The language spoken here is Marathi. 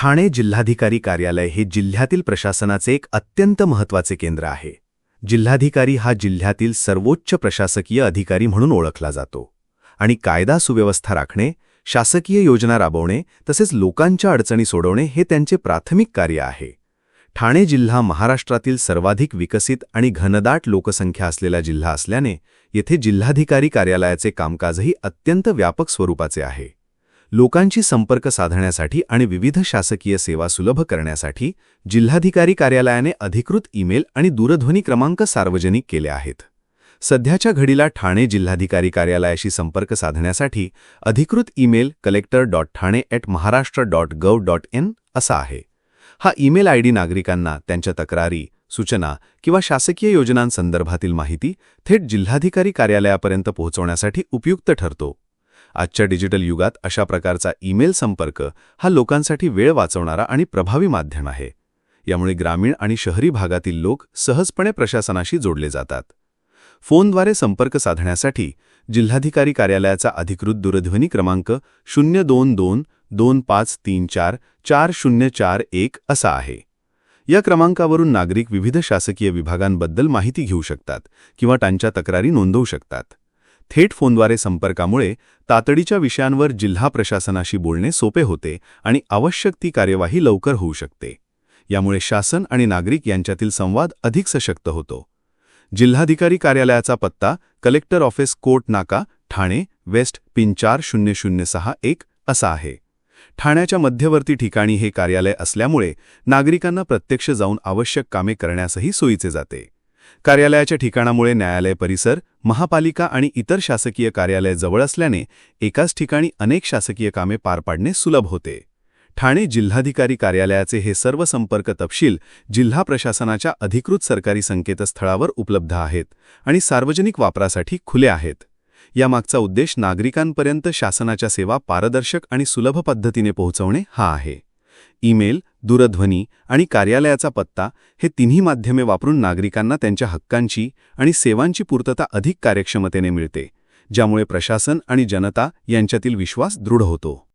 ठाणे जिल्हाधिकारी कार्यालय हे जिल्ह्यातील प्रशासनाचे एक अत्यंत महत्त्वाचे केंद्र आहे. जिल्हाधिकारी हा जिल्ह्यातील सर्वोच्च प्रशासकीय अधिकारी म्हणून ओळखला जातो. आणि कायदा सुव्यवस्था राखणे शासकीय योजना राबवणे तसेच लोकांच्या अडचणी सोडवणे हे त्यांचे प्राथमिक कार्य आहे. ठाणे जिल्हा महाराष्ट्रातील सर्वाधिक विकसित आणि घनदाट लोकसंख्या असलेला जिल्हा असल्याने येथे जिल्हाधिकारी कार्यालयाचे कामकाजही अत्यंत व्यापक स्वरूपाचे आहे. लोकांशी संपर्क साधण्यासाठी आणि विविध शासकीय सेवा सुलभ करण्यासाठी जिल्हाधिकारी कार्यालयाने अधिकृत ईमेल आणि दूरध्वनी क्रमांक सार्वजनिक केले आहेत. सध्याच्या घडीला ठाणे जिल्हाधिकारी कार्यालयाशी संपर्क साधण्यासाठी अधिकृत email collector dot Thane at Maharashtra dot gov dot in असा आहे. हा ईमेल आय डी नागरिकांना त्यांच्या तक्रारी सूचना किंवा शासकीय योजनांसंदर्भातील माहिती थेट जिल्हाधिकारी कार्यालयापर्यंत पोहोचवण्यासाठी उपयुक्त ठरतो. आजच्या डिजिटल युगात अशा प्रकारचा ईमेल संपर्क हा लोकांसाठी वेळ वाचवणारा आणि प्रभावी माध्यम आहे. यामुळे ग्रामीण आणि शहरी भागातील लोक सहजपणे प्रशासनाशी जोडले जातात. फोनद्वारे संपर्क साधण्यासाठी जिल्हाधिकारी कार्यालयाचा अधिकृत दूरध्वनी क्रमांक शून्य दोन दोन दोन पाच तीन चार चार शून्य चार एक असा आहे. या क्रमांकावरून नागरिक विविध शासकीय विभागांबद्दल माहिती घेऊ शकतात किंवा त्यांच्या तक्रारी नोंदवू शकतात. थेट फोनद्वारे संपर्कामुळे तातडीच्या विषयांवर जिल्हा प्रशासनाशी बोलणे सोपे होते आणि आवश्यक ती कार्यवाही लवकर होऊ शकते. यामुळे शासन आणि नागरिक यांच्यातील संवाद अधिक सशक्त होतो. जिल्हाधिकारी कार्यालयाचा पत्ता कलेक्टर ऑफिस कोर्ट नाका ठाणे वेस्ट पिन चार शून्य शून्य सहा एक असा आहे. ठाण्याच्या मध्यवर्ती ठिकाणी हे कार्यालय असल्यामुळे नागरिकांना प्रत्यक्ष जाऊन आवश्यक कामे करण्यासही सोयीचे जाते. कार्यालयाच्या ठिकाणामुळे न्यायालय परिसर महापालिका आणि इतर शासकीय कार्यालय जवळ असल्याने एकाच ठिकाणी अनेक शासकीय कामे पार पाडणे सुलभ होते. ठाणे जिल्हाधिकारी कार्यालयाचे हे सर्व संपर्क तपशील जिल्हा प्रशासनाच्या अधिकृत सरकारी संकेतस्थळावर उपलब्ध आहेत आणि सार्वजनिक वापरासाठी खुले आहेत. यामागचा उद्देश नागरिकांपर्यंत शासनाच्या सेवा पारदर्शक आणि सुलभ पद्धतीने पोहोचवणे हा आहे. ईमेल दूरध्वनी आणि कार्यालयाचा पत्ता हे तिन्ही माध्यमे वापरून नागरिकांना त्यांच्या हक्कांची आणि सेवांची पूर्तता अधिक कार्यक्षमतेने मिळते ज्यामुळे प्रशासन आणि जनता यांच्यातील विश्वास दृढ होतो.